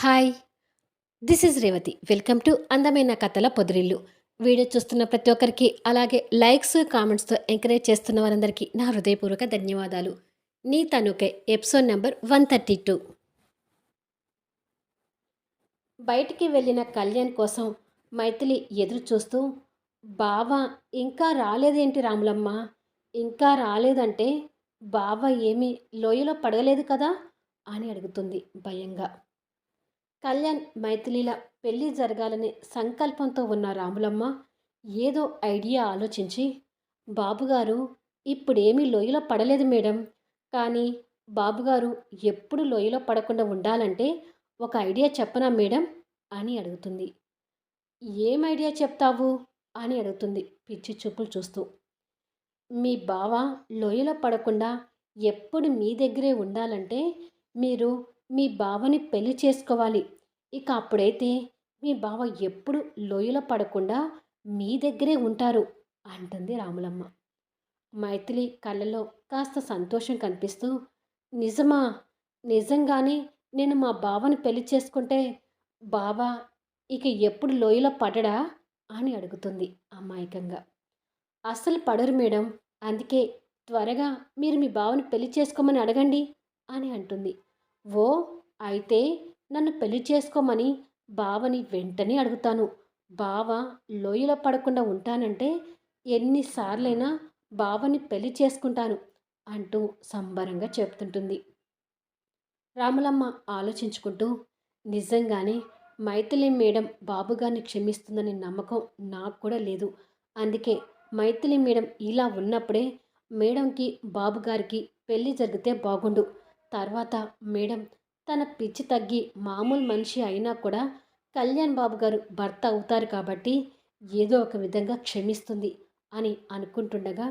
Hi this is Revathi. Welcome to అందమైన కథల పొదిరిల్లు. Video చూస్తున్న ప్రతి ఒక్కరికి అలాగే లైక్స్ కామెంట్స్తో ఎంకరేజ్ చేస్తున్న వారందరికీ నా హృదయపూర్వక ధన్యవాదాలు. నీ తనుకే episode number one thirty two. బయటికి వెళ్ళిన కళ్యాణ్ కోసం మైథిలి ఎదురు చూస్తూ బావ ఇంకా రాలేదేంటి రాములమ్మ? ఇంకా రాలేదంటే బావ ఏమీ లోయలో పడగలేదు కదా? అని అడుగుతుంది భయంగా. కళ్యాణ్ మైథిలిల పెళ్ళి జరగాలనే సంకల్పంతో ఉన్న రాములమ్మ ఏదో ఐడియా ఆలోచించి బాబుగారు ఇప్పుడేమీ లోయలో పడలేదు మేడం. కానీ బాబుగారు ఎప్పుడు లోయలో పడకుండా ఉండాలంటే ఒక ఐడియా చెప్పనా మేడం అని అడుగుతుంది. ఏం ఐడియా చెప్తావు అని అడుగుతుంది పిచ్చి చూపులు చూస్తూ. మీ బావ లోయలో పడకుండా ఎప్పుడు మీ దగ్గరే ఉండాలంటే మీరు మీ బావని పెళ్ళి చేసుకోవాలి. ఇక అప్పుడైతే మీ బావ ఎప్పుడు లోయలో పడకుండా మీ దగ్గరే ఉంటారు అంటుంది రాములమ్మ. మైథిలి కళ్ళలో కాస్త సంతోషం కనిపిస్తూ నిజమా? నిజంగానే నేను మా బావని పెళ్ళి చేసుకుంటే బావ ఇక ఎప్పుడు లోయలో పడడా? అని అడుగుతుంది అమాయకంగా. అస్సలు పడరు మేడం అందుకే త్వరగా మీరు మీ బావని పెళ్ళి చేసుకోమని అడగండి అని అంటుంది. ఓ అయితే నన్ను పెళ్ళి చేసుకోమని బావని వెంటనే అడుగుతాను. బావ లోయలో పడకుండా ఉంటానంటే ఎన్నిసార్లైనా బావని పెళ్ళి చేసుకుంటాను అంటూ సంబరంగా చెప్తుంటుంది. రాములమ్మ ఆలోచించుకుంటూ నిజంగానే మైథిలి మేడం బాబుగారిని క్షమిస్తుందని నమ్మకం నాకు కూడా లేదు. అందుకే మైథిలి మేడం ఇలా ఉన్నప్పుడే మేడంకి బాబుగారికి పెళ్ళి జరిగితే బాగుండు. తర్వాత మేడం తన పిచ్చి తగ్గి మామూలు మనిషి అయినా కూడా కళ్యాణ్ బాబు గారు భర్త అవుతారు కాబట్టి ఏదో ఒక విధంగా క్షమిస్తుంది అని అనుకుంటుండగా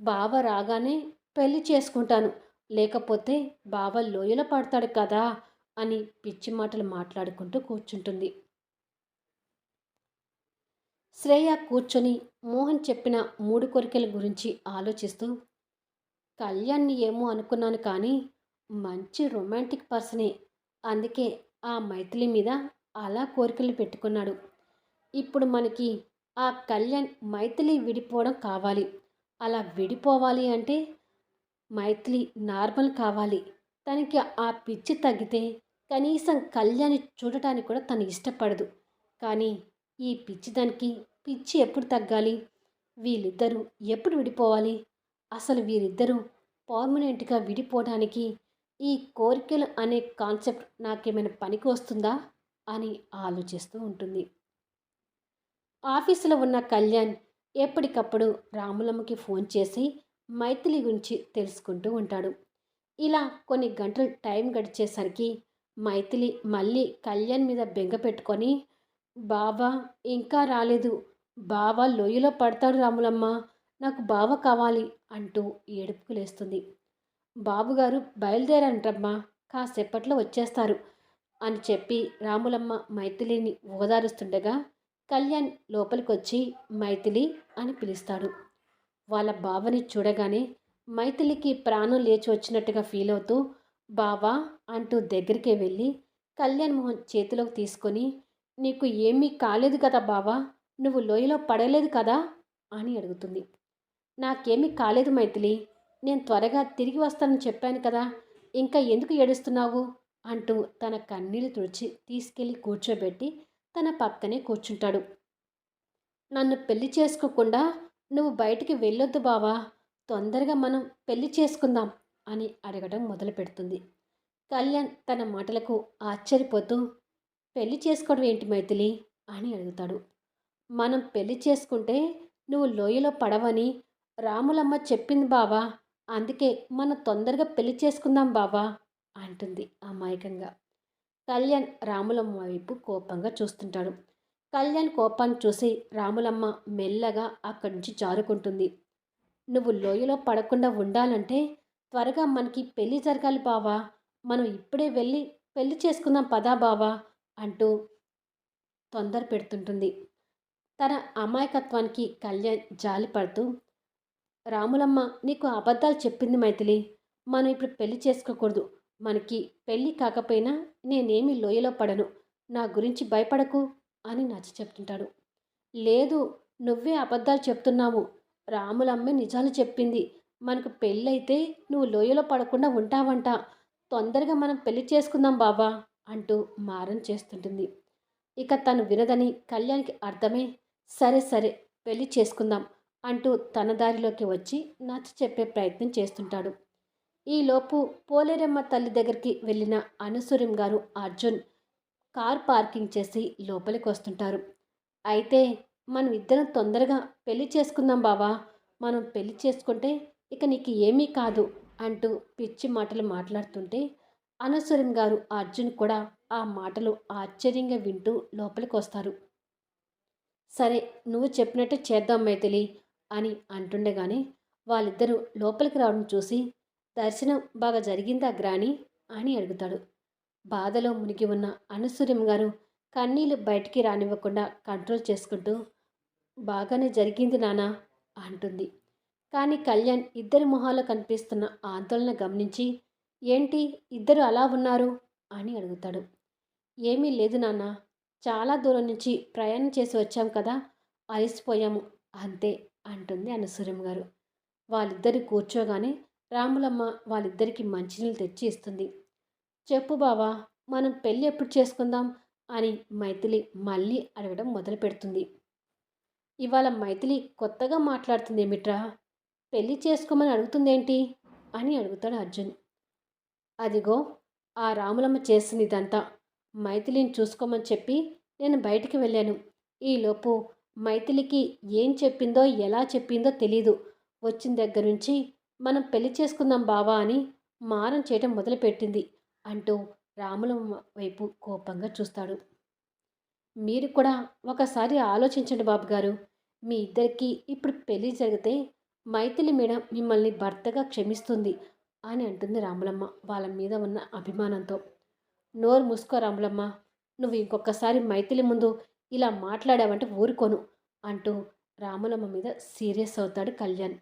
బావ రాగానే పెళ్ళి చేసుకుంటాను లేకపోతే బావ లోయలో పడతాడు కదా అని పిచ్చి మాటలు మాట్లాడుకుంటూ కూర్చుంటుంది. శ్రేయ కూర్చొని మోహన్ చెప్పిన మూడు కోరికల గురించి ఆలోచిస్తూ కళ్యాణ్ని ఏమో అనుకున్నాను కానీ మంచి రొమాంటిక్ పర్సనే. అందుకే ఆ మైథిలి మీద అలా కోరికలు పెట్టుకున్నాడు. ఇప్పుడు మనకి ఆ కళ్యాణ్ మైథిలి విడిపోవడం కావాలి. అలా విడిపోవాలి అంటే మైథిలి నార్మల్ కావాలి. తనకి ఆ పిచ్చి తగ్గితే కనీసం కళ్యాణి చూడటానికి కూడా తను ఇష్టపడదు. కానీ ఈ పిచ్చి దానికి పిచ్చి ఎప్పుడు తగ్గాలి? వీళ్ళిద్దరూ ఎప్పుడు విడిపోవాలి? అసలు వీరిద్దరూ పర్మనెంట్గా విడిపోవడానికి ఈ కోరికలు అనే కాన్సెప్ట్ నాకేమైనా పనికి వస్తుందా? అని ఆలోచిస్తూ ఉంటుంది. ఆఫీసులో ఉన్న కళ్యాణ్ ఎప్పటికప్పుడు రాములమ్మకి ఫోన్ చేసి మైథిలి గురించి తెలుసుకుంటూ ఉంటాడు. ఇలా కొన్ని గంటలు టైం గడిచేసరికి మైథిలి మళ్ళీ కళ్యాణ్ మీద బెంగ పెట్టుకొని బావా ఇంకా రాలేదు. బావా లోయలో పడతాడు రాములమ్మ. నాకు బావ కావాలి అంటూ ఏడుపుకు లేస్తుంది. బాబుగారు బయలుదేరంటమ్మా కాసేపట్లో వచ్చేస్తారు అని చెప్పి రాములమ్మ మైథిలిని ఓదారుస్తుండగా కళ్యాణ్ లోపలికొచ్చి మైథిలి అని పిలుస్తాడు. వాళ్ళ బావని చూడగానే మైథిలికి ప్రాణం లేచి వచ్చినట్టుగా ఫీల్ అవుతూ బావా అంటూ దగ్గరికి వెళ్ళి కళ్యాణ్ మోహన్ చేతిలోకి తీసుకొని నీకు ఏమీ కాలేదు కదా బావా నువ్వు లోయలో పడలేదు కదా? అని అడుగుతుంది. నాకేమీ కాలేదు మైథిలి నేను త్వరగా తిరిగి వస్తానని చెప్పాను కదా ఇంకా ఎందుకు ఏడుస్తున్నావు? అంటూ తన కన్నీళ్ళు తుడిచి తీసుకెళ్ళి కూర్చోబెట్టి తన పక్కనే కూర్చుంటాడు. నన్ను పెళ్ళి చేసుకోకుండా నువ్వు బయటికి వెళ్ళొద్దు బావా తొందరగా మనం పెళ్ళి చేసుకుందాం అని అడగడం మొదలు పెడుతుంది కళ్యాణ్ తన మాటలకు ఆశ్చర్యపోతూ పెళ్ళి చేసుకోవడం ఏంటి మైథిలి? అని అడుగుతాడు. మనం పెళ్ళి చేసుకుంటే నువ్వు లోయలో పడవని రాములమ్మ చెప్పింది బావా అందుకే మనం తొందరగా పెళ్ళి చేసుకుందాం బావా అంటుంది అమాయకంగా. కళ్యాణ్ రాములమ్మ వైపు కోపంగా చూస్తుంటాడు. కళ్యాణ్ కోపాన్ని చూసి రాములమ్మ మెల్లగా అక్కడి నుంచి జారుకుంటుంది. నువ్వు లోయలో పడకుండా ఉండాలంటే త్వరగా మనకి పెళ్ళి జరగాలి బావా. మనం ఇప్పుడే వెళ్ళి పెళ్ళి చేసుకుందాం పదా బావా అంటూ తొందర పెడుతుంటుంది. తన అమాయకత్వానికి కళ్యాణ్ జాలి పడుతూ రాములమ్మ నీకు అబద్ధాలు చెప్పింది మైథిలి. మనం ఇప్పుడు పెళ్ళి చేసుకోకూడదు. మనకి పెళ్ళి కాకపోయినా నేనేమి లోయలో పడను. నా గురించి భయపడకు అని నచ్చ చెప్తుంటాడు. లేదు నువ్వే అబద్ధాలు చెప్తున్నావు. రాములమ్మే నిజాలు చెప్పింది. మనకు పెళ్ళైతే నువ్వు లోయలో పడకుండా ఉంటావంట. తొందరగా మనం పెళ్ళి చేసుకుందాం బాబా అంటూ మారం చేస్తుంటుంది. ఇక తను వినదని కళ్యాణ్కి అర్థమై. సరే సరే పెళ్ళి చేసుకుందాం. అంటూ తన దారిలోకి వచ్చి నచ్చ చెప్పే ప్రయత్నం చేస్తుంటాడు. ఈలోపు పోలేరమ్మ తల్లి దగ్గరికి వెళ్ళిన అనుసూర్యం గారు అర్జున్ కార్ పార్కింగ్ చేసి లోపలికి వస్తుంటారు. అయితే మనం ఇద్దరం తొందరగా పెళ్ళి చేసుకుందాం బావా మనం పెళ్ళి చేసుకుంటే ఇక నీకు ఏమీ కాదు అంటూ పిచ్చి మాటలు మాట్లాడుతుంటే అనసూరం గారు అర్జున్ కూడా ఆ మాటలు ఆశ్చర్యంగా వింటూ లోపలికి వస్తారు. సరే నువ్వు చెప్పినట్టే చేద్దాం మైథిలి అని అంటుండగానే వాళ్ళిద్దరూ లోపలికి రావడం చూసి దర్శనం బాగా జరిగిందా గ్రాని? అని అడుగుతాడు. బాధలో మునిగి ఉన్న అనుసూర్యం గారు కన్నీళ్ళు బయటికి రానివ్వకుండా కంట్రోల్ చేసుకుంటూ బాగానే జరిగింది నానా అంటుంది. కానీ కళ్యాణ్ ఇద్దరి మొహాల్లో కనిపిస్తున్న ఆందోళన గమనించి ఏంటి ఇద్దరు అలా ఉన్నారు? అని అడుగుతాడు. ఏమీ లేదు నాన్న చాలా దూరం నుంచి ప్రయాణం చేసి వచ్చాం కదా అలసిపోయాము అంతే. అంటుంది అనసూరం గారు. వాళ్ళిద్దరి కూర్చోగానే రాములమ్మ వాళ్ళిద్దరికి మంచినీళ్ళు తెచ్చి ఇస్తుంది. చెప్పు బావా మనం పెళ్ళి ఎప్పుడు చేసుకుందాం? అని మైథిలి మళ్ళీ అడగడం మొదలు పెడుతుంది. ఇవాళ మైథిలి కొత్తగా మాట్లాడుతుంది ఏమిట్రా? పెళ్ళి చేసుకోమని అడుగుతుందేంటి? అని అడుగుతాడు అర్జున్. అదిగో ఆ రాములమ్మ చేసింది ఇదంతా. మైథిలిని చూసుకోమని చెప్పి నేను బయటికి వెళ్ళాను. ఈలోపు మైథిలికి ఏం చెప్పిందో ఎలా చెప్పిందో తెలీదు. వచ్చిన దగ్గర నుంచి మనం పెళ్ళి చేసుకుందాం బావా అని మారం చేయటం మొదలుపెట్టింది అంటూ రాములమ్మ వైపు కోపంగా చూస్తాడు. మీరు కూడా ఒకసారి ఆలోచించండి బాబు గారు మీ ఇద్దరికి ఇప్పుడు పెళ్ళి జరిగితే మైథిలి మేడం మిమ్మల్ని భర్తగా క్షమిస్తుంది అని అంటుంది రాములమ్మ వాళ్ళ మీద ఉన్న అభిమానంతో. నోరు మూసుకో రాములమ్మ నువ్వు ఇంకొకసారి మైథిలి ముందు ఇలా మాట్లాడావంటే ఊరుకోను అంటూ రాములమ్మ మీద సీరియస్ అవుతాడు కళ్యాణ్.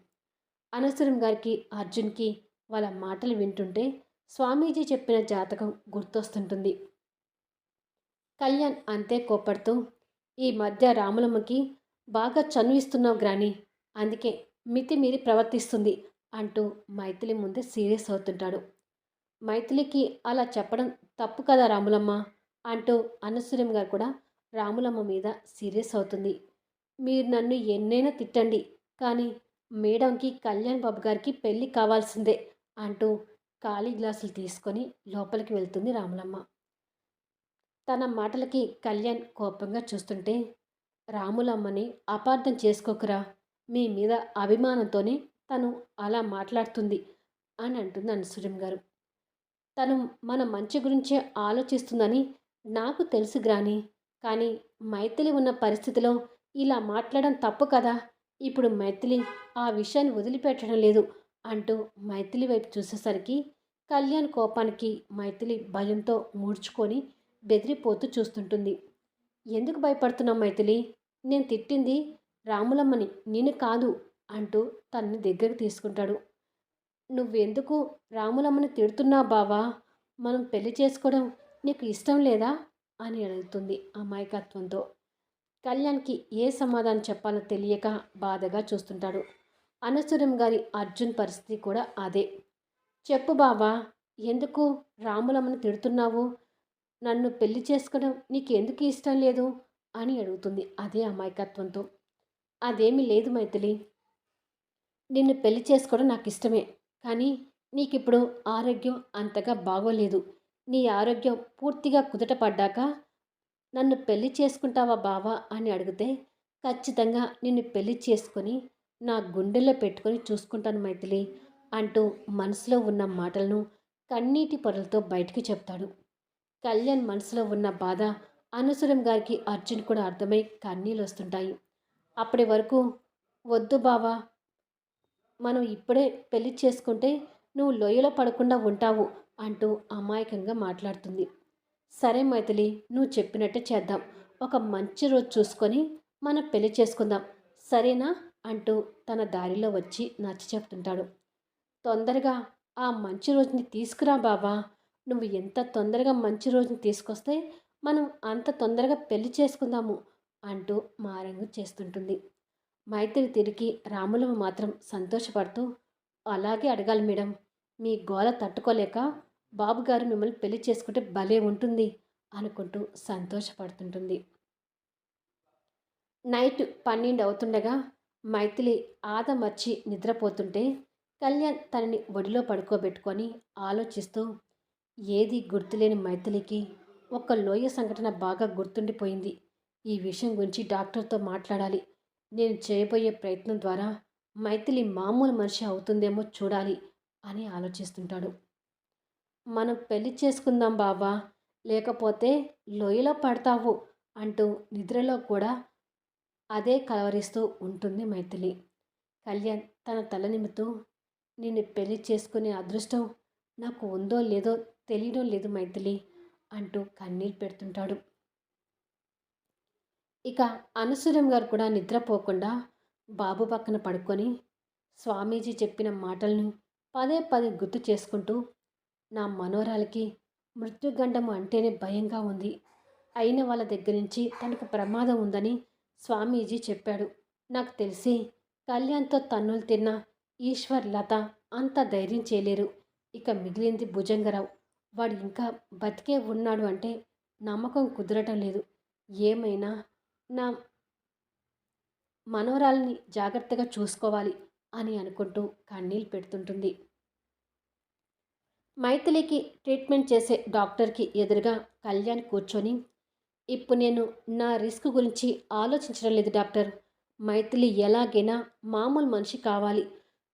అనసరం గారికి అర్జున్కి వాళ్ళ మాటలు వింటుంటే స్వామీజీ చెప్పిన జాతకం గుర్తొస్తుంటుంది. కళ్యాణ్ అంతే కోపడుతూ ఈ మధ్య రాములమ్మకి బాగా చనువిస్తున్నావు గ్రాని అందుకే మితిమీరి ప్రవర్తిస్తుంది అంటూ మైథిలి ముందే సీరియస్ అవుతుంటాడు. మైథిలికి అలా చెప్పడం తప్పు కదా రాములమ్మ అంటూ అనసూరం గారు కూడా రాములమ్మ మీద సీరియస్ అవుతుంది. మీరు నన్ను ఎన్నైనా తిట్టండి కానీ మేడంకి కళ్యాణ్ బాబు గారికి పెళ్ళి కావాల్సిందే అంటూ ఖాళీ గ్లాసులు తీసుకొని లోపలికి వెళ్తుంది రాములమ్మ. తన మాటలకి కళ్యాణ్ కోపంగా చూస్తుంటే రాములమ్మని అపార్థం చేసుకోకురా మీ మీద అభిమానంతోనే తను అలా మాట్లాడుతుంది అని అంటుంది అనుసూర్యం గారు. తను మన మంచి గురించే ఆలోచిస్తుందని నాకు తెలుసు గ్రాని కానీ మైథిలి ఉన్న పరిస్థితిలో ఇలా మాట్లాడడం తప్పు కదా? ఇప్పుడు మైథిలి ఆ విషయాన్ని వదిలిపెట్టడం లేదు అంటూ మైథిలి వైపు చూసేసరికి కళ్యాణ్ కోపానికి మైథిలి భయంతో మూడ్చుకొని బెదిరిపోతూ చూస్తుంటుంది. ఎందుకు భయపడుతున్నావు మైథిలి? నేను తిట్టింది రాములమ్మని నేను కాదు అంటూ తన్ని దగ్గరకు తీసుకుంటాడు. నువ్వెందుకు రాములమ్మని తిడుతున్నావు బావా? మనం పెళ్ళి చేసుకోవడం నీకు ఇష్టం లేదా? అని అడుగుతుంది అమాయకత్వంతో కళ్యాణ్కి ఏ సమాధానం చెప్పాలో తెలియక బాధగా చూస్తుంటాడు. అనసూరం గారి అర్జున్ పరిస్థితి కూడా అదే. చెప్పు బావా ఎందుకు రాములమ్మని తిడుతున్నావు? నన్ను పెళ్ళి చేసుకోవడం నీకు ఎందుకు ఇష్టం లేదు? అని అడుగుతుంది అదే అమాయకత్వంతో అదేమీ లేదు మైథిలి. నిన్ను పెళ్ళి చేసుకోవడం నాకు ఇష్టమే కానీ నీకిప్పుడు ఆరోగ్యం అంతగా బాగోలేదు. నీ ఆరోగ్యం పూర్తిగా కుదటపడ్డాక నన్ను పెళ్ళి చేసుకుంటావా బావా అని అడిగితే ఖచ్చితంగా నిన్ను పెళ్ళి చేసుకొని నా గుండెల్లో పెట్టుకొని చూసుకుంటాను మైథిలి అంటూ మనసులో ఉన్న మాటలను కన్నీటి పొరలతో బయటికి చెప్తాడు. కళ్యాణ్ మనసులో ఉన్న బాధ అనుసరం గారికి అర్జున్ కూడా అర్థమై కన్నీళ్ళు వస్తుంటాయి. అప్పటి వరకు వద్దు బావా మనం ఇప్పుడే పెళ్ళి చేసుకుంటే నువ్వు లోయలో పడకుండా ఉంటావు అంటూ అమాయకంగా మాట్లాడుతుంది. సరే మైథిలి నువ్వు చెప్పినట్టే చేద్దాం. ఒక మంచి రోజు చూసుకొని మనం పెళ్ళి చేసుకుందాం. సరేనా? అంటూ తన దారిలో వచ్చి నచ్చి చెప్తుంటాడు. తొందరగా ఆ మంచి రోజుని తీసుకురా బావా. నువ్వు ఎంత తొందరగా మంచి రోజుని తీసుకొస్తే మనం అంత తొందరగా పెళ్ళి చేసుకుందాము అంటూ మారంగు చేస్తుంటుంది. మైత్రి తిరిగి రాములమ్మ మాత్రం సంతోషపడుతూ అలాగే అడగాలి మేడం. మీ గోల తట్టుకోలేక బాబుగారు మిమ్మల్ని పెళ్ళి చేసుకుంటే భలే ఉంటుంది అనుకుంటూ సంతోషపడుతుంటుంది. నైట్ పన్నెండు అవుతుండగా మైథిలి ఆదమర్చి నిద్రపోతుంటే కళ్యాణ్ తనని ఒడిలో పడుకోబెట్టుకొని ఆలోచిస్తూ ఏది గుర్తులేని మైథిలికి ఒక లోయ సంఘటన బాగా గుర్తుండిపోయింది. ఈ విషయం గురించి డాక్టర్తో మాట్లాడాలి. నేను చేయబోయే ప్రయత్నం ద్వారా మైథిలి మామూలు మనిషి అవుతుందేమో చూడాలి అని ఆలోచిస్తుంటాడు. మనం పెళ్ళి చేసుకుందాం బాబా లేకపోతే లోయలో పడతావు అంటూ నిద్రలో కూడా అదే కలవరిస్తూ ఉంటుంది మైథిలి. కళ్యాణ్ తన తల నిమితూ నిన్ను పెళ్ళి చేసుకునే అదృష్టం నాకు ఉందో లేదో తెలియడం లేదు మైథిలి అంటూ కన్నీళ్ళు పెడుతుంటాడు. ఇక అనుసూరం గారు కూడా నిద్రపోకుండా బాబు పక్కన పడుకొని స్వామీజీ చెప్పిన మాటలను పదే పదే గుర్తు చేసుకుంటూ నా మనోరాలకి మృత్యుగండము అంటేనే భయంగా ఉంది. అయిన వాళ్ళ దగ్గర నుంచి తనకు ప్రమాదం ఉందని స్వామీజీ చెప్పాడు. నాకు తెలిసి కళ్యాణ్తో తన్నులు తిన్న ఈశ్వర్ లత అంత ధైర్యం చేయలేరు. ఇక మిగిలింది భుజంగరావు. వాడు ఇంకా బతికే ఉన్నాడు అంటే నమ్మకం కుదరటం లేదు. ఏమైనా నా మనోరాల్ని జాగ్రత్తగా చూసుకోవాలి అని అనుకుంటూ కన్నీళ్ళు పెడుతుంటుంది. మైథిలికి ట్రీట్మెంట్ చేసే డాక్టర్కి ఎదురుగా కళ్యాణ్ కూర్చొని ఇప్పుడు నేను నా రిస్క్ గురించి ఆలోచించడం లేదు డాక్టర్. మైథిలి ఎలాగైనా మామూలు మనిషి కావాలి.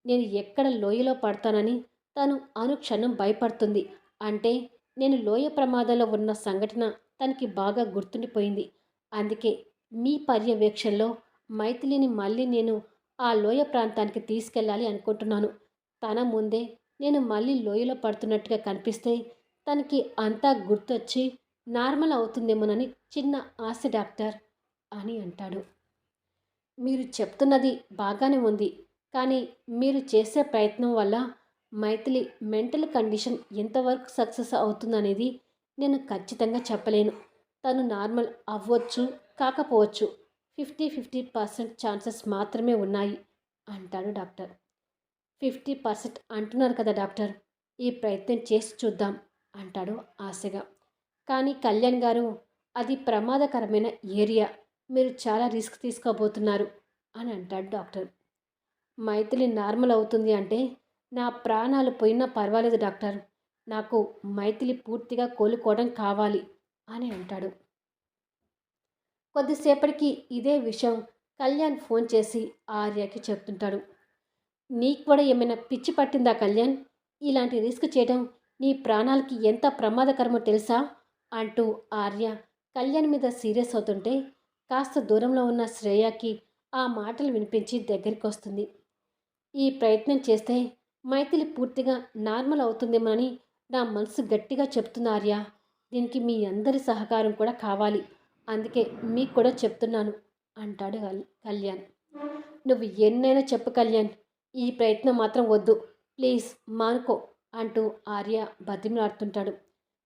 నేను ఎక్కడ లోయలో పడతానని తను అనుక్షణం భయపడుతుంది. అంటే నేను లోయ ప్రమాదంలో ఉన్న సంఘటన తనకి బాగా గుర్తుండిపోయింది. అందుకే మీ పర్యవేక్షణలో మైథిలిని మళ్ళీ నేను ఆ లోయ ప్రాంతానికి తీసుకెళ్ళాలి అనుకుంటున్నాను. తన ముందే నేను మళ్ళీ లోయలో పడుతున్నట్టుగా కనిపిస్తే తనకి అంతా గుర్తొచ్చి నార్మల్ అవుతుందేమోనని చిన్న ఆశ డాక్టర్ అని అంటాడు. మీరు చెప్తున్నది బాగానే ఉంది కానీ మీరు చేసే ప్రయత్నం వల్ల మైథిలి మెంటల్ కండిషన్ ఎంతవరకు సక్సెస్ అవుతుందనేది నేను ఖచ్చితంగా చెప్పలేను. తను నార్మల్ అవ్వచ్చు కాకపోవచ్చు ఫిఫ్టీ ఫిఫ్టీ పర్సెంట్ ఛాన్సెస్ మాత్రమే ఉన్నాయి అంటాడు డాక్టర్. ఫిఫ్టీ పర్సెంట్ అంటున్నారు కదా డాక్టర్. ఈ ప్రయత్నం చేసి చూద్దాం అంటాడు ఆశగా. కానీ కళ్యాణ్ గారు అది ప్రమాదకరమైన ఏరియా. మీరు చాలా రిస్క్ తీసుకోబోతున్నారు అని అంటాడు డాక్టర్. మైథిలి నార్మల్ అవుతుంది అంటే నా ప్రాణాలు పోయినా పర్వాలేదు డాక్టర్. నాకు మైథిలి పూర్తిగా కోలుకోవడం కావాలి అని అంటాడు. కొద్దిసేపటికి ఇదే విషయం కళ్యాణ్ ఫోన్ చేసి ఆర్యకి చెప్తుంటాడు. నీకు కూడా ఏమైనా పిచ్చి పట్టిందా కళ్యాణ్? ఇలాంటి రిస్క్ చేయడం నీ ప్రాణాలకి ఎంత ప్రమాదకరమో తెలుసా? అంటూ ఆర్య కళ్యాణ్ మీద సీరియస్ అవుతుంటే కాస్త దూరంలో ఉన్న శ్రేయకి ఆ మాటలు వినిపించి దగ్గరికి వస్తుంది ఈ ప్రయత్నం చేస్తే మైథిలి పూర్తిగా నార్మల్ అవుతుందేమోనని నా మనసు గట్టిగా చెప్తున్నా ఆర్య. దీనికి మీ అందరి సహకారం కూడా కావాలి. అందుకే మీకు కూడా చెప్తున్నాను అంటాడు కళ్యాణ్. నువ్వు ఎన్నైనా చెప్పు కళ్యాణ్. ఈ ప్రయత్నం మాత్రం వద్దు. ప్లీజ్ మానుకో అంటూ ఆర్య బతిమలాడుతుంటాడు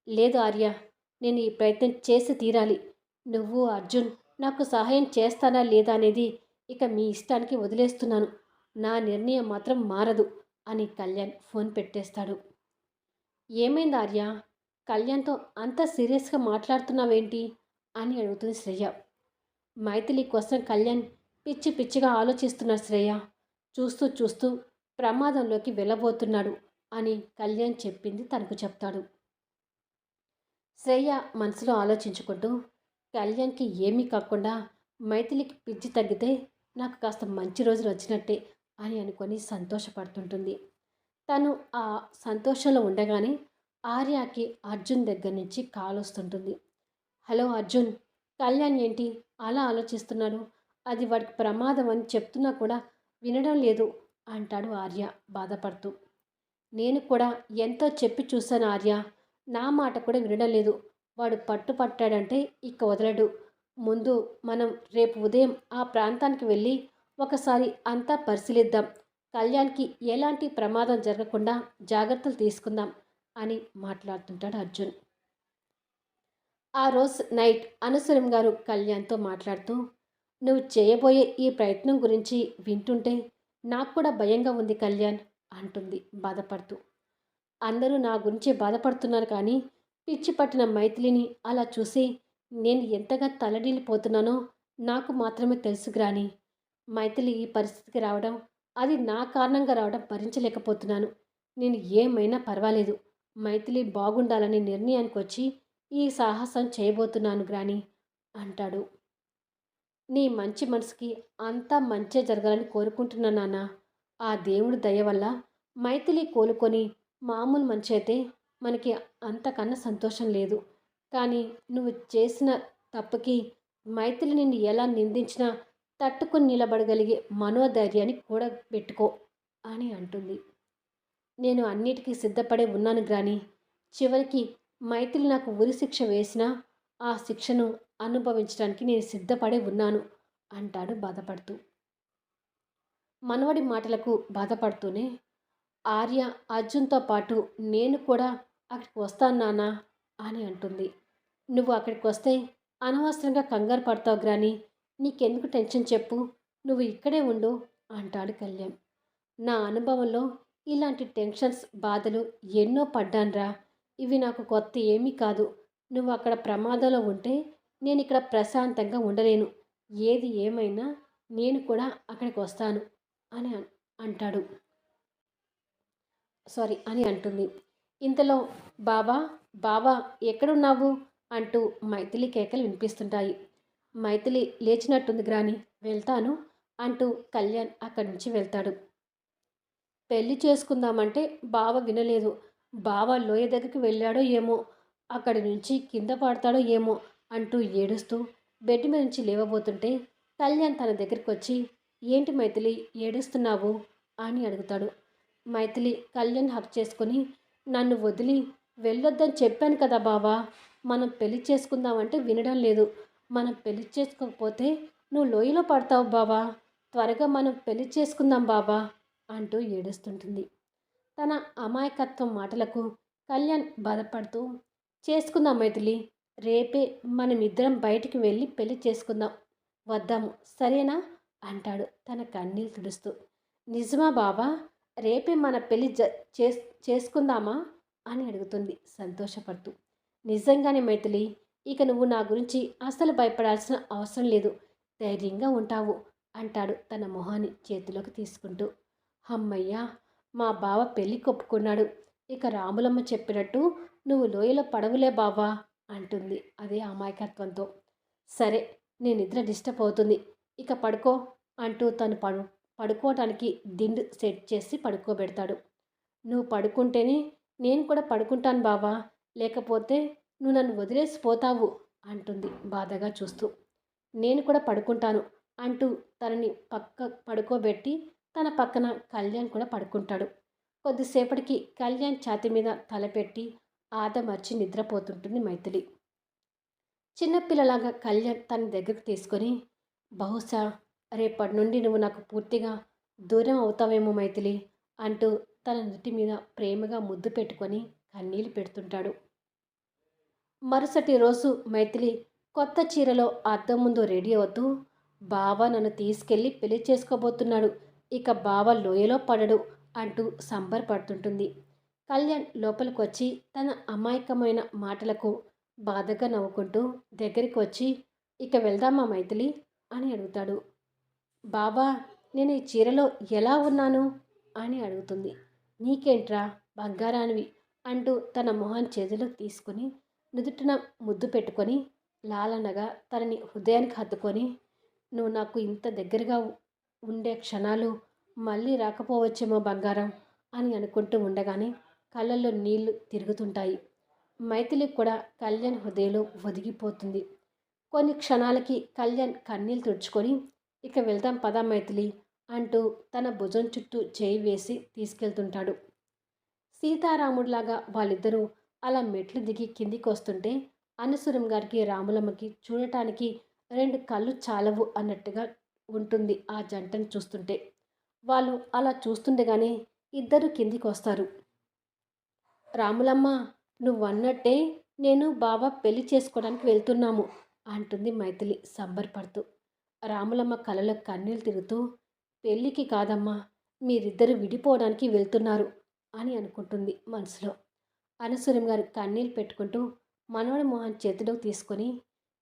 లేదు ఆర్య నేను ఈ ప్రయత్నం చేసి తీరాలి. నువ్వు అర్జున్ నాకు సహాయం చేస్తానా లేదా అనేది ఇక మీ ఇష్టానికి వదిలేస్తున్నాను. నా నిర్ణయం మాత్రం మారదు అని కళ్యాణ్ ఫోన్ పెట్టేస్తాడు. ఏమైంది ఆర్య? కళ్యాణ్తో అంత సీరియస్గా మాట్లాడుతున్నావేంటి? అని అడుగుతుంది శ్రేయ. మైథిలి కోసం కళ్యాణ్ పిచ్చి పిచ్చిగా ఆలోచిస్తున్నారు శ్రేయ. చూస్తూ చూస్తూ ప్రమాదంలోకి వెళ్ళబోతున్నాడు అని కళ్యాణ్ చెప్పింది తనకు చెప్తాడు. శ్రేయ మనసులో ఆలోచించుకుంటూ కళ్యాణ్కి ఏమీ కాకుండా మైథిలికి పిచ్చి తగ్గితే నాకు కాస్త మంచి రోజులు వచ్చినట్టే అని అనుకొని సంతోషపడుతుంటుంది. తను ఆ సంతోషంలో ఉండగానే ఆర్యాకి అర్జున్ దగ్గర నుంచి కాల్ వస్తుంటుంది. హలో అర్జున్ కళ్యాణ్ ఏంటి? అలా ఆలోచిస్తున్నాడు. అది వాడికి ప్రమాదం అని చెప్తున్నా కూడా వినడం లేదు అంటాడు ఆర్య బాధపడుతూ. నేను కూడా ఎంతో చెప్పి చూశాను ఆర్య. నా మాట కూడా వినడం లేదు. వాడు పట్టుపట్టాడంటే ఇక వదలడు. ముందు మనం రేపు ఉదయం ఆ ప్రాంతానికి వెళ్ళి ఒకసారి అంతా పరిశీలిద్దాం. కళ్యాణ్కి ఎలాంటి ప్రమాదం జరగకుండా జాగ్రత్తలు తీసుకుందాం అని మాట్లాడుతుంటాడు అర్జున్. ఆ రోజు నైట్ అనుసరం గారు కళ్యాణ్తో మాట్లాడుతూ నువ్వు చేయబోయే ఈ ప్రయత్నం గురించి వింటుంటే నాకు కూడా భయంగా ఉంది కళ్యాణ్ అంటుంది బాధపడుతూ. అందరూ నా గురించి బాధపడుతున్నారు కానీ పిచ్చి పట్టిన మైథిలిని అలా చూసి నేను ఎంతగా తలడిల్లిపోతున్నానో నాకు మాత్రమే తెలుసు గ్రాని. మైథిలి ఈ పరిస్థితికి రావడం అది నా కారణంగా రావడం భరించలేకపోతున్నాను. నేను ఏమైనా పర్వాలేదు. మైథిలి బాగుండాలనే నిర్ణయానికి వచ్చి ఈ సాహసం చేయబోతున్నాను గ్రాని అంటాడు. నీ మంచి మనసుకి అంతా మంచే జరగాలని కోరుకుంటున్నా నాన్న. ఆ దేవుడి దయ వల్ల మైథిలి కోలుకొని మామూలు మంచి అయితే మనకి అంతకన్నా సంతోషం లేదు. కానీ నువ్వు చేసిన తప్పుకి మైథిలి నిన్ను ఎలా నిందించినా తట్టుకుని నిలబడగలిగే మనోధైర్యాన్ని కూడా పెట్టుకో అని అంటుంది. నేను అన్నిటికీ సిద్ధపడే ఉన్నాను గ్రాని చివరికి మైథిలి నాకు ఉరి శిక్ష వేసినా ఆ శిక్షను అనుభవించడానికి నేను సిద్ధపడే ఉన్నాను అంటాడు బాధపడుతూ. మనవడి మాటలకు బాధపడుతూనే ఆర్య అర్జున్తో పాటు నేను కూడా అక్కడికి వస్తాను నానా అని అంటుంది. నువ్వు అక్కడికి వస్తే అనవసరంగా కంగారు పడతావు గ్రాని నీకెందుకు టెన్షన్ చెప్పు నువ్వు ఇక్కడే ఉండు అంటాడు కళ్యాణ్. నా అనుభవంలో ఇలాంటి టెన్షన్స్ బాధలు ఎన్నో పడ్డాన్రా. ఇవి నాకు కొత్త ఏమీ కాదు. నువ్వు అక్కడ ప్రమాదంలో ఉంటే నేను ఇక్కడ ప్రశాంతంగా ఉండలేను. ఏది ఏమైనా నేను కూడా అక్కడికి వస్తాను అని అంటాడు. సారీ అని అంటుంది. ఇంతలో బాబా బాబా ఎక్కడున్నావు? అంటూ మైథిలి కేకలు వినిపిస్తుంటాయి. మైథిలి లేచినట్టుంది గ్రాని వెళ్తాను అంటూ కళ్యాణ్ అక్కడి నుంచి వెళ్తాడు. పెళ్ళి చేసుకుందామంటే బావ వినలేదు. బావ లోయ దగ్గరికి వెళ్ళాడో ఏమో అక్కడి నుంచి కింద పడతాడో ఏమో అంటూ ఏడుస్తూ బెడ్ మీద నుంచి లేవబోతుంటే కళ్యాణ్ తన దగ్గరికి వచ్చి ఏంటి మైథిలి ఏడుస్తున్నావు? అని అడుగుతాడు. మైథిలి కళ్యాణ్ హక్ చేసుకొని నన్ను వదిలి వెళ్ళొద్దని చెప్పాను కదా బావా మనం పెళ్ళి చేసుకుందామంటే వినడం లేదు. మనం పెళ్ళి చేసుకోకపోతే నువ్వు లోయలో పడతావు బావా. త్వరగా మనం పెళ్ళి చేసుకుందాం బాబా అంటూ ఏడుస్తుంటుంది. తన అమాయకత్వం మాటలకు కళ్యాణ్ బాధపడుతూ చేసుకుందాం మైథిలి రేపే మనమిద్దరం బయటికి వెళ్ళి పెళ్ళి చేసుకుందాం. వద్దాము. సరేనా? అంటాడు తన కన్నీళ్ళు తుడుస్తూ. నిజమా బాబా రేపే మన పెళ్ళి జ చేసుకుందామా? అని అడుగుతుంది సంతోషపడుతూ. నిజంగానే మైథిలి ఇక నువ్వు నా గురించి అసలు భయపడాల్సిన అవసరం లేదు. ధైర్యంగా ఉంటావు అంటాడు తన మొహాన్ని చేతిలోకి తీసుకుంటూ. అమ్మయ్యా మా బావ పెళ్ళి కొప్పుకున్నాడు. ఇక రాములమ్మ చెప్పినట్టు నువ్వు లోయలో పడవులే బావా. అంటుంది. అదే అమాయకత్వంతో. సరే నేను నిద్ర డిస్టర్బ్ అవుతుంది ఇక పడుకో అంటూ తను పడు పడుకోవటానికి దిండు సెట్ చేసి పడుకోబెడతాడు. నువ్వు పడుకుంటేనే నేను కూడా పడుకుంటాను బావా. లేకపోతే నువ్వు నన్ను వదిలేసి పోతావు అంటుంది బాధగా చూస్తూ. నేను కూడా పడుకుంటాను అంటూ తనని పక్క పడుకోబెట్టి తన పక్కన కళ్యాణ్ కూడా పడుకుంటాడు. కొద్దిసేపటికి కళ్యాణ్ ఛాతి మీద తలపెట్టి ఆదమర్చి నిద్రపోతుంటుంది మైథిలి. చిన్నపిల్లలాగా కళ్యాణ్ తన దగ్గరకు తీసుకొని బహుశా రేపటి నుండి నువ్వు నాకు పూర్తిగా దూరం అవుతావేమో మైథిలి అంటూ తన నుటి మీద ప్రేమగా ముద్దు పెట్టుకొని కన్నీళ్ళు పెడుతుంటాడు. మరుసటి రోజు మైథిలి కొత్త చీరలో అద్దం ముందు రెడీ అవుతూ బావ నన్ను తీసుకెళ్ళి పెళ్ళి చేసుకోబోతున్నాడు. ఇక బావ లోయలో పడడు అంటూ సంబరపడుతుంటుంది. కళ్యాణ్ లోపలికి వచ్చి తన అమాయకమైన మాటలకు బాధగా నవ్వుకుంటూ దగ్గరికి వచ్చి ఇక వెళ్దామా మైథిలి అని అడుగుతాడు. బాబా నేను ఈ చీరలో ఎలా ఉన్నాను అని అడుగుతుంది. నీకేంట్రా? బంగారానివి అంటూ తన మొహన్ చేతిలోకి తీసుకొని నుదుటిన ముద్దు పెట్టుకొని లాలనగా తనని హృదయానికి హత్తుకొని నువ్వు నాకు ఇంత దగ్గరగా ఉండే క్షణాలు మళ్ళీ రాకపోవచ్చేమో బంగారం అని అనుకుంటూ ఉండగానే కళ్ళల్లో నీళ్ళు తిరుగుతుంటాయి. మైథిలి కూడా కళ్యాణ్ హృదయంలో ఒదిగిపోతుంది. కొన్ని క్షణాలకి కళ్యాణ్ కన్నీళ్ళు తుడుచుకొని ఇక వెళ్దాం పదా మైథిలి అంటూ తన భుజం చుట్టూ చేయి వేసి తీసుకెళ్తుంటాడు. సీతారాముడిలాగా వాళ్ళిద్దరూ అలా మెట్లు దిగి కిందికి వస్తుంటే అనసురం గారికి రాములమ్మకి చూడటానికి రెండు కళ్ళు చాలవు అన్నట్టుగా ఉంటుంది ఆ జంటను చూస్తుంటే. వాళ్ళు అలా చూస్తుండగానే ఇద్దరు కిందికి వస్తారు రాములమ్మ నువ్వన్నట్టే నేను బావ పెళ్ళి చేసుకోవడానికి వెళ్తున్నాము అంటుంది మైథిలి సంబరపడుతూ. రాములమ్మ కలలో కన్నీళ్ళు తిరుగుతూ పెళ్ళికి కాదమ్మా మీరిద్దరు విడిపోవడానికి వెళ్తున్నారు అని అనుకుంటుంది మనసులో. అనసూరం గారు కన్నీళ్ళు పెట్టుకుంటూ మనవడి మొహం చేతిలోకి తీసుకొని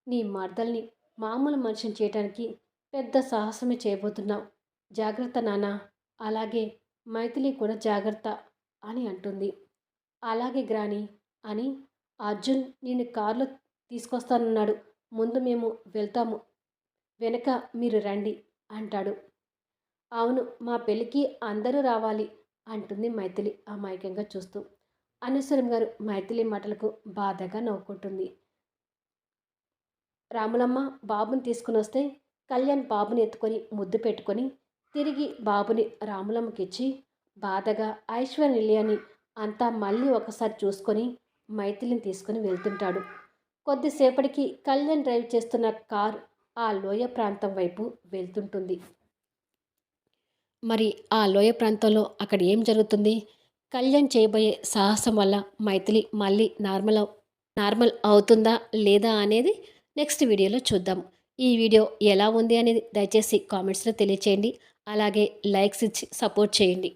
నీ మర్దల్ని మామూలు మనిషిని చేయడానికి పెద్ద సాహసమే చేయబోతున్నావు. జాగ్రత్త నాన్న అలాగే మైథిలి కూడా జాగ్రత్త అని అంటుంది. అలాగే గ్రాని అని అర్జున్ నేను కారులో తీసుకొస్తానన్నాడు. ముందు మేము వెళ్తాము. వెనక మీరు రండి అంటాడు. అవును మా పెళ్ళికి అందరూ రావాలి అంటుంది మైథిలి అమాయకంగా చూస్తూ. అనవసరం గారు మైథిలి మాటలకు బాధగా నవ్వుకుంటుంది. రాములమ్మ బాబుని తీసుకుని వస్తే కళ్యాణ్ బాబుని ఎత్తుకొని ముద్దు పెట్టుకొని తిరిగి బాబుని రాములమ్మకిచ్చి బాధగా ఐశ్వర్య నిలయని అంతా మళ్ళీ ఒకసారి చూసుకొని మైథిలిని తీసుకుని వెళ్తుంటాడు. కొద్దిసేపటికి కళ్యాణ్ డ్రైవ్ చేస్తున్న కార్ ఆ లోయ ప్రాంతం వైపు వెళ్తుంటుంది. మరి ఆ లోయ ప్రాంతంలో అక్కడ ఏం జరుగుతుంది? కళ్యాణ్ చేయబోయే సాహసం వల్ల మైథిలి మళ్ళీ నార్మల్ నార్మల్ అవుతుందా లేదా అనేది నెక్స్ట్ వీడియోలో చూద్దాం. ఈ వీడియో ఎలా ఉంది అనేది దయచేసి కామెంట్స్లో తెలియచేయండి. అలాగే లైక్స్ ఇచ్చి సపోర్ట్ చేయండి.